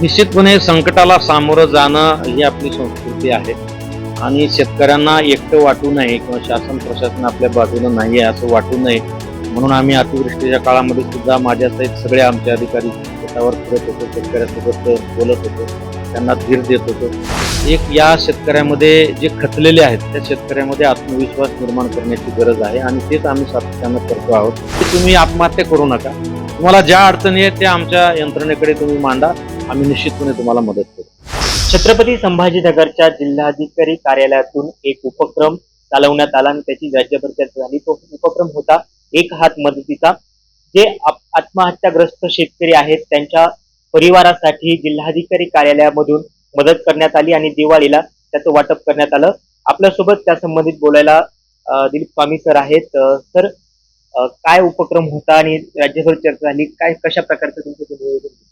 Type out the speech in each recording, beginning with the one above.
निश्चितपणे संकटाला सामोरं जाणं ही आपली संस्कृती आहे. आणि शेतकऱ्यांना एकटं वाटू नये किंवा शासन प्रशासन आपल्या बाजूला नाही आहे असं वाटू नये. म्हणून आम्ही अतिवृष्टीच्या काळामध्ये सुद्धा माझ्यासहित सगळे आमचे अधिकारी शेतावर फिरत होतो शेतकऱ्यासोबत बोलत होतो. त्यांना धीर देत होतो. एक या शेतकऱ्यामध्ये जे खचलेले आहेत त्या शेतकऱ्यामध्ये आत्मविश्वास निर्माण करण्याची गरज आहे आणि तेच आम्ही सातत्यानं करतो आहोत. तुम्ही आत्महत्या करू नका. तुम्हाला ज्या अडचणी आहेत त्या आमच्या यंत्रणेकडे तुम्ही मांडा. आम्ही निश्चितपणे तुम्हाला मदत करू. छत्रपती संभाजीनगरच्या जिल्हाधिकारी कार्यालयातून एक उपक्रम चालवण्यात आला आणि त्याची राज्यभर चर्चा झाली तो उपक्रम होता. एक हात मदतीचा. जे आत्महत्याग्रस्त शेतकरी आहेत त्यांच्या परिवारासाठी जिल्हाधिकारी कार्यालयामधून मदत करण्यात आली आणि दिवाळीला त्याचं वाटप करण्यात आलं. आपल्यासोबत त्या संबंधित बोलायला दिलीप स्वामी सर आहेत. सर काय उपक्रम होता आणि राज्यभर चर्चा झाली? काय कशा प्रकारचं तुमचं नियोजन होतं?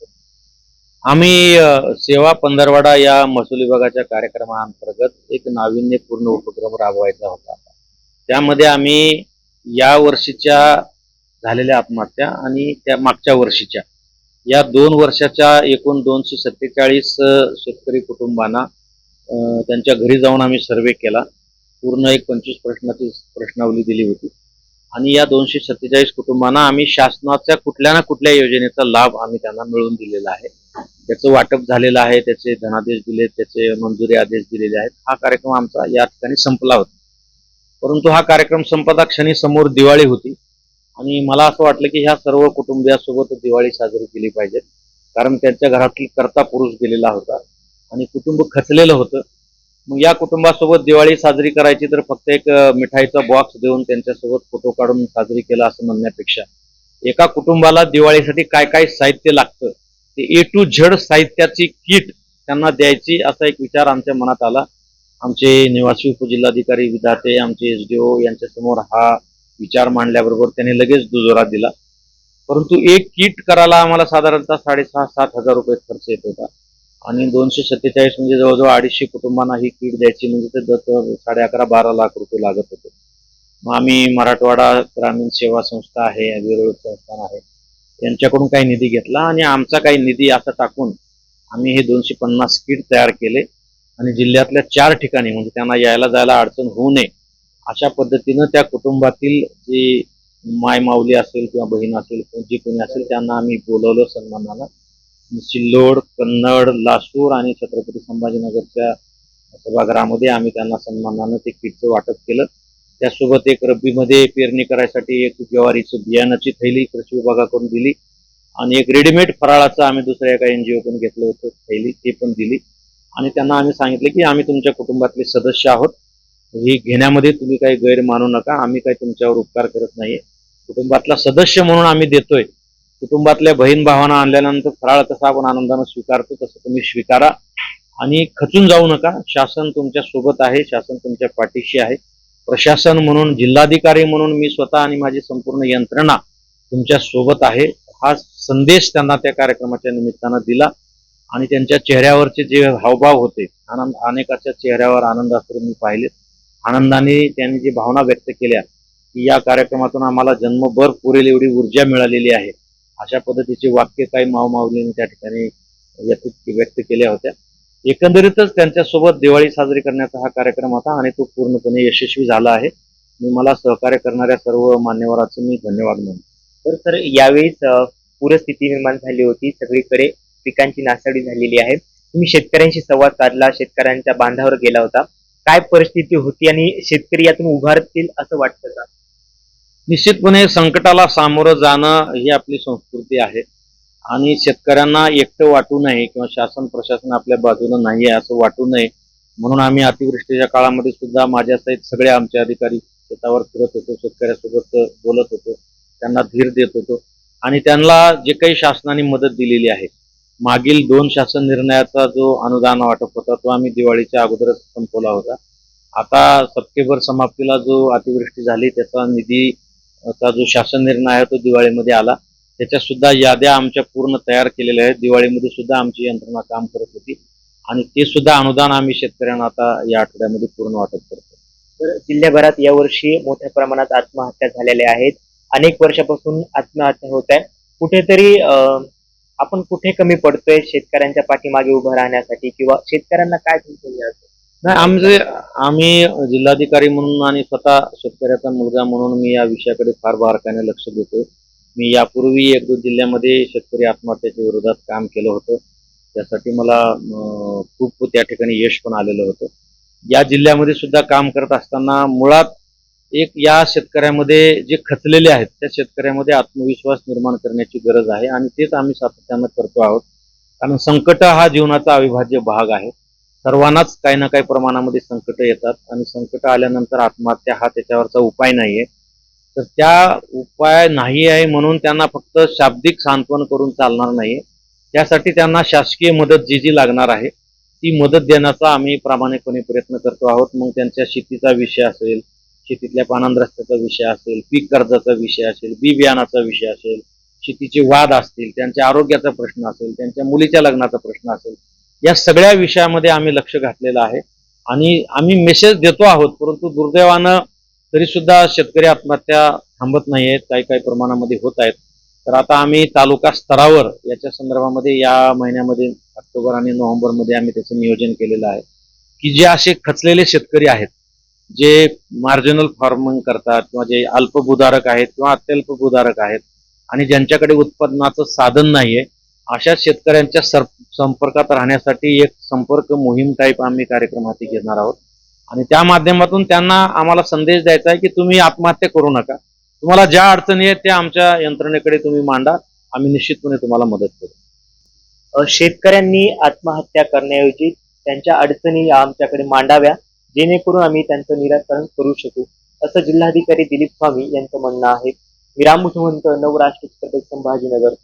आम्ही सेवा पंधरवाडा या महसूल विभागाच्या कार्यक्रमाअंतर्गत एक नाविन्यपूर्ण उपक्रम राबवायचा होता. त्यामध्ये आम्ही या वर्षीच्या झालेल्या आत्महत्या आणि त्या मागच्या वर्षीच्या. या दोन वर्षाच्या एकूण दोनशे सत्तेचाळीस शेतकरी कुटुंबांना त्यांच्या घरी जाऊन आम्ही सर्वे केला. पूर्ण एक पंचवीस प्रश्नाची प्रश्नावली दिली होती. आणि या दोनशे सत्तेचाळीस कुटुंबांना आम्ही शासनाच्या कुठल्या ना कुठल्या योजनेचा लाभ आम्ही त्यांना मिळवून दिलेला आहे. त्याचं वाटप झालेलं आहे त्याचे धनादेश दिले त्याचे मंजुरी आदेश दिलेले आहेत. हा कार्यक्रम आमचा या ठिकाणी संपला होता. परंतु हा कार्यक्रम संपता क्षणी समोर दिवाळी होती आणि मला असं वाटलं की ह्या सर्व कुटुंबियासोबत दिवाळी साजरी केली पाहिजे. कारण त्यांच्या घरातील कर्ता पुरुष गेलेला होता आणि कुटुंब खचलेलं होतं. मग या कुटुंबासोबत दिवाळी साजरी करायची तर फक्त एक मिठाईचा बॉक्स देऊन त्यांच्यासोबत फोटो काढून साजरी केला असं म्हणण्यापेक्षा एका कुटुंबाला दिवाळीसाठी काय काय साहित्य लागतं ए टू झेड साहित्याची किट त्यांना द्यायची असा एक विचार आमच्या मनात आला. आमचे निवासी उपजिल्हाधिकारी विधाते आमचे एस डी ओ यांच्यासमोर हा विचार मांडल्याबरोबर त्यांनी लगेच दुजोरा दिला. परंतु एक किट करायला आम्हाला साधारणतः साडेसहा सात हजार रुपये खर्च येत होता. आणि दोनशे सत्तेचाळीस म्हणजे जवळजवळ अडीचशे कुटुंबांना ही किट द्यायची म्हणजे ते दर साडे अकरा बारा लाख रुपये लागत होते. मग आम्ही मराठवाडा ग्रामीण सेवा संस्था आहे वेरूळ संस्थान आहे. यांच्याकडून काही निधी घेतला आणि आमचा काही निधी असा टाकून आम्ही हे दोनशे पन्नास किट तयार केले आणि जिल्ह्यातल्या चार ठिकाणी म्हणजे त्यांना यायला जायला अडचण होऊ नये अशा पद्धतीनं त्या कुटुंबातील जी माय माऊली असेल किंवा बहीण असेल जे कोणी असेल त्यांना आम्ही बोलवलं सन्मानानं सिल्लोड कन्नड लासूर आणि छत्रपती संभाजीनगरच्या सभागृहामध्ये आम्ही त्यांना सन्मानानं ते किटचं वाटप केलं. त्यासोबत एक रब्बीमध्ये पेरणी करायसाठी एक ज्वारीचं बियाणाची थैली कृषी विभागाकडून दिली. आणि एक रेडीमेड फराळाचं आम्ही दुसऱ्या एका एनजीओ कडून घेतलं होतं थैली ते पण दिली. आणि त्यांना आम्ही सांगितलं की आम्ही तुमच्या कुटुंबातले सदस्य आहोत. ही घेण्यामध्ये तुम्ही काही गैर मानू नका आम्ही काही तुमच्यावर उपकार करत नाहीये. कुटुंबातला सदस्य म्हणून आम्ही देतोय. कुटुंबातल्या बहीण भावांना आणल्यानंतर फराळ कसा आपण आनंदानं स्वीकारतो तसं तुम्ही स्वीकारा. आणि खचून जाऊ नका. शासन तुमच्यासोबत आहे शासन तुमच्या पाठीशी आहे. प्रशासन म्हणून जिल्हाधिकारी म्हणून मी स्वतः आणि माझी संपूर्ण यंत्रणा तुमच्यासोबत आहे. हा संदेश त्यांना त्या कार्यक्रमाच्या निमित्तानं दिला आणि त्यांच्या चेहऱ्यावरचे जे हावभाव होते आनंद अनेकाच्या चेहऱ्यावर आनंद असतो मी पाहिले. आनंदाने त्यांनी जी भावना व्यक्त केल्या की या कार्यक्रमातून आम्हाला जन्मभर पुरेल एवढी ऊर्जा मिळालेली आहे. अशा पद्धतीचे वाक्य काही मावमावलीने त्या ठिकाणी व्यक्त केल्या होत्या. एकंदरीतच त्यांच्यासोबत दिवाळी साजरी करण्याचा हा कार्यक्रम होता आणि तो पूर्णपणे यशस्वी झाला आहे. मी मला सहकार्य करणाऱ्या सर्व मान्यवरांचं मी धन्यवाद म्हणतो तर सर यावेळीच पूरस्थिती निर्माण झाली होती. सगळीकडे पिकांची नासाडी झालेली आहे. तुम्ही शेतकऱ्यांशी संवाद साधला शेतकऱ्यांच्या बांधावर गेला होता. काय परिस्थिती होती आणि शेतकरी यातून उभारतील असं वाटतं का? निश्चितपणे संकटाला सामोरं जाणं ही आपली संस्कृती आहे. आणि शेतकऱ्यांना एकटं वाटू नये किंवा शासन प्रशासन आपल्या बाजूला नाही आहे असं वाटू नये. म्हणून आम्ही अतिवृष्टीच्या काळामध्ये सुद्धा माझ्यासहित सगळे आमचे अधिकारी शेतावर फिरत होतो शेतकऱ्यासोबत बोलत होतो त्यांना धीर देत होतो आणि त्यांना जे काही शासनाने मदत दिलेली आहे. मागील दोन शासन निर्णयाचा जो अनुदान वाटप होता तो आम्ही दिवाळीच्या अगोदरच संपवला होता. आता सप्टेंबर समाप्तीला जो अतिवृष्टी झाली त्याचा निधी चा जो शासन निर्णय आहे तो दिवाळीमध्ये आला. त्याच्या सुद्धा याद्या आमच्या पूर्ण तयार केलेल्या आहेत. दिवाळीमध्ये सुद्धा आमची यंत्रणा काम करत होती. आणि ते सुद्धा अनुदान आम्ही शेतकऱ्यांना आता या आठवड्यामध्ये पूर्ण वाटप करतो. तर जिल्ह्याभरात यावर्षी मोठ्या प्रमाणात आत्महत्या झालेल्या आहेत. अनेक वर्षापासून आत्महत्या होत आहे. कुठेतरी आपण कुठे कमी पडतोय शेतकऱ्यांच्या पाठीमागे उभं राहण्यासाठी किंवा शेतकऱ्यांना काय? नाही आमचे आम्ही जिल्हाधिकारी म्हणून आणि स्वतः शेतकऱ्याचा मुलगा म्हणून मी या विषयाकडे फार बारकाईने लक्ष देतोय. मी यापूर्वी एक दोन जिल्ह्यामध्ये शेतकरी आत्महत्येच्या विरोधात काम केलं होतं. त्यासाठी मला खूप त्या ठिकाणी यश पण आलेलं होतं. या जिल्ह्यामध्ये सुद्धा काम करत असताना मुळात एक या शेतकऱ्यामध्ये जे खचलेले आहेत त्या शेतकऱ्यामध्ये आत्मविश्वास निर्माण करण्याची गरज आहे आणि तेच आम्ही सातत्यानं करतो आहोत. कारण संकट हा जीवनाचा अविभाज्य भाग आहे. सर्वांनाच काही ना काही प्रमाणामध्ये संकट येतात आणि संकट आल्यानंतर आत्महत्या हा त्याच्यावरचा उपाय नाहीये. तर त्या उपाय नाही आहे म्हणून त्यांना फक्त शाब्दिक सांत्वन करून चालणार नाहीये. त्यासाठी त्यांना शासकीय मदत जी जी लागणार आहे ती मदत देण्याचा आम्ही प्रामाणिकपणे प्रयत्न करतो आहोत. मग त्यांच्या शेतीचा विषय असेल शेतीतल्या पानांद्रस्त्याचा विषय असेल पीक कर्जाचा विषय असेल बी बियाणाचा विषय असेल शेतीचे वाद असतील त्यांच्या आरोग्याचा प्रश्न असेल त्यांच्या मुलीच्या लग्नाचा प्रश्न असेल या सगळ्या विषयामध्ये आम्ही लक्ष घातलेलं आहे. आणि आम्ही मेसेज देतो आहोत परंतु दुर्दैवानं तरी सुद्धा शेतकरी आत्महत्या थांबत नाही आहेत काही काही प्रमाणामध्ये होत आहेत. तर आता आम्ही तालुका स्तरावर याच्या संदर्भामध्ये या महिन्यामध्ये ऑक्टोबर आणि नोव्हेंबरमध्ये आम्ही त्याचं नियोजन केलेलं आहे. की जे असे खचलेले शेतकरी आहेत जे मार्जिनल फार्मिंग करतात किंवा जे अल्पभूधारक आहेत किंवा अत्यल्पभूधारक आहेत आणि ज्यांच्याकडे उत्पन्नाचं साधन नाहीये अशा शेतकऱ्यांच्या सर संपर्कात राहण्यासाठी एक संपर्क मोहीम टाईप आम्ही कार्यक्रम हाती घेणार आहोत. आणि त्या माध्यमातून त्यांना आम्हाला संदेश द्यायचा आहे की तुम्ही आत्महत्या करू नका. तुम्हाला ज्या अडचणी आहेत त्या आमच्या यंत्रणेकडे तुम्ही मांडा. आम्ही निश्चितपणे तुम्हाला मदत करू. शेतकऱ्यांनी आत्महत्या करण्याऐवजी त्यांच्या अडचणी आमच्याकडे मांडाव्या जेणेकरून आम्ही त्यांचं निराकरण करू शकू. असं जिल्हाधिकारी दिलीप स्वामी यांचं म्हणणं आहे. विराम उठवंत नवराष्ट्र छत्रपती संभाजीनगर.